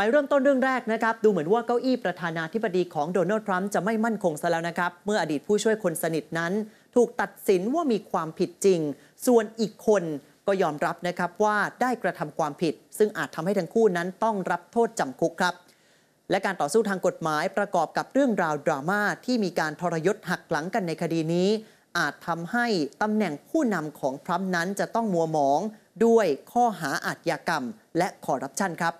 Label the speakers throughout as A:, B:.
A: ไปเริ่มต้นเรื่องแรกนะครับ ดูเหมือนว่าเก้าอี้ประธานาธิบดีของโดนัลด์ทรัมป์จะไม่มั่นคงซะแล้วนะครับ เมื่ออดีตผู้ช่วยคนสนิทนั้น ถูกตัดสินว่ามีความผิดจริง ส่วนอีกคนก็ยอมรับนะครับว่าได้กระทำความผิด ซึ่งอาจทำให้ทั้งคู่นั้นต้องรับโทษจำคุกครับ และการต่อสู้ทางกฎหมายประกอบกับเรื่องราวดราม่าที่มีการทรยศหักหลังกันในคดีนี้ อาจทำให้ตำแหน่งผู้นำของทรัมป์นั้นจะต้องมัวหมอง ด้วยข้อหาอาชญากรรม และคอร์รัปชันครับ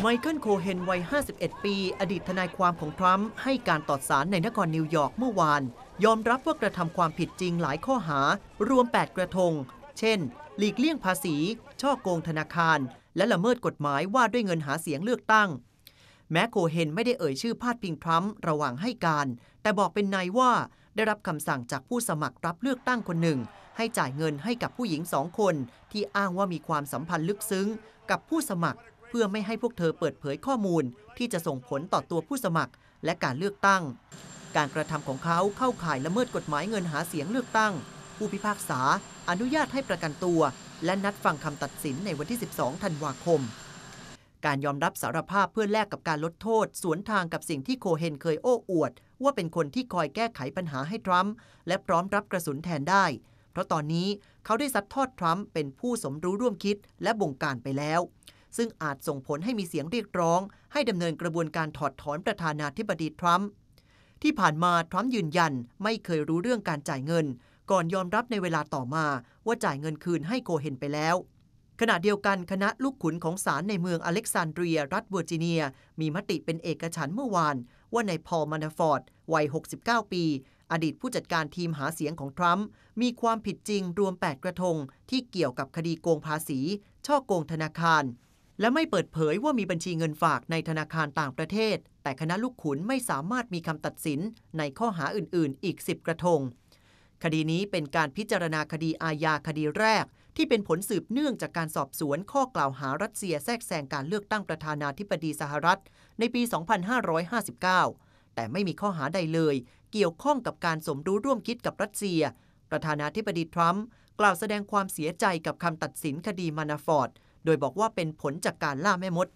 A: ไมเคิลโคเฮนวัย 51 ปี อดีตทนายความของทรัมป์ให้การต่อสารในนครนิวยอร์กเมื่อวาน ยอมรับว่ากระทำความผิดจริงหลายข้อหา รวม 8 กระทง เช่น หลีกเลี่ยงภาษี ช่อโกงธนาคาร และละเมิดกฎหมายว่าด้วยเงินหาเสียงเลือกตั้ง แม้โคเฮนไม่ได้เอ่ยชื่อพาดพิงทรัมป์ระหว่างให้การ แต่บอกเป็นนายว่าได้รับคำสั่งจากผู้สมัครรับเลือกตั้งคนหนึ่ง ให้จ่ายเงินให้กับผู้หญิงสองคน ที่อ้างว่ามีความสัมพันธ์ลึกซึ้ง กับผู้สมัคร เพื่อไม่ให้พวกเธอเปิดเผยข้อมูลที่จะส่งผลต่อตัวผู้สมัคร และการเลือกตั้ง การกระทำของเขาเข้าข่ายละเมิดกฎหมายเงินหาเสียงเลือกตั้ง ผู้พิพากษา อนุญาตให้ประกันตัว และนัดฟังคำตัดสินในวันที่ 12 ธันวาคม การยอมรับสารภาพเพื่อแลกกับการลดโทษ สวนทางกับสิ่งที่โคเฮนเคยโอ้อวด ว่าเป็นคนที่คอยแก้ไขปัญหาให้ทรัมป์และพร้อมรับกระสุนแทนได้เพราะตอนนี้เขาได้ซัดทอดทรัมป์เป็นผู้สมรู้ร่วมคิดและบงการไปแล้ว ซึ่งอาจส่งผลให้มีเสียงเรียกร้อง ให้ดำเนินกระบวนการถอดถอนประธานาธิบดีทรัมป์ที่ผ่านมาทรัมป์ยืนยันไม่เคยรู้เรื่องการจ่ายเงิน ก่อนยอมรับในเวลาต่อมาว่าจ่ายเงินคืนให้โคเฮนไปแล้ว ขณะเดียวกันคณะลูกขุนของศาลในเมืองอเล็กซานเดรีย รัฐเวอร์จิเนีย มีมติเป็นเอกฉันเมื่อวานว่านายพอลมานาฟอร์ดวัย 69 ปี อดีตผู้จัดการทีมหาเสียงของทรัมป์มีความผิดจริงรวม 8 กระทงที่เกี่ยวกับคดีโกงภาษี ช่อโกงธนาคาร และไม่เปิดเผยว่ามีบัญชีเงินฝากในธนาคารต่างประเทศ แต่คณะลูกขุนไม่สามารถมีคำตัดสินในข้อหาอื่น ๆ อีก 10 กระทง คดีนี้เป็นการพิจารณาคดีอาญาคดีแรก ที่เป็นผลสืบเนื่องจากการสอบสวนข้อกล่าวหารัสเซียแทรกแซงการเลือกตั้งประธานาธิบดีสหรัฐ ในปี 2559 แต่ไม่มีข้อหาใดเลย เกี่ยวข้องกับการสมรู้ร่วมคิดกับรัสเซีย ประธานาธิบดีทรัมป์กล่าวแสดงความเสียใจกับคำตัดสินคดีมานาฟอร์ด โดยบอกว่าเป็นผลจากการล่าแม่มด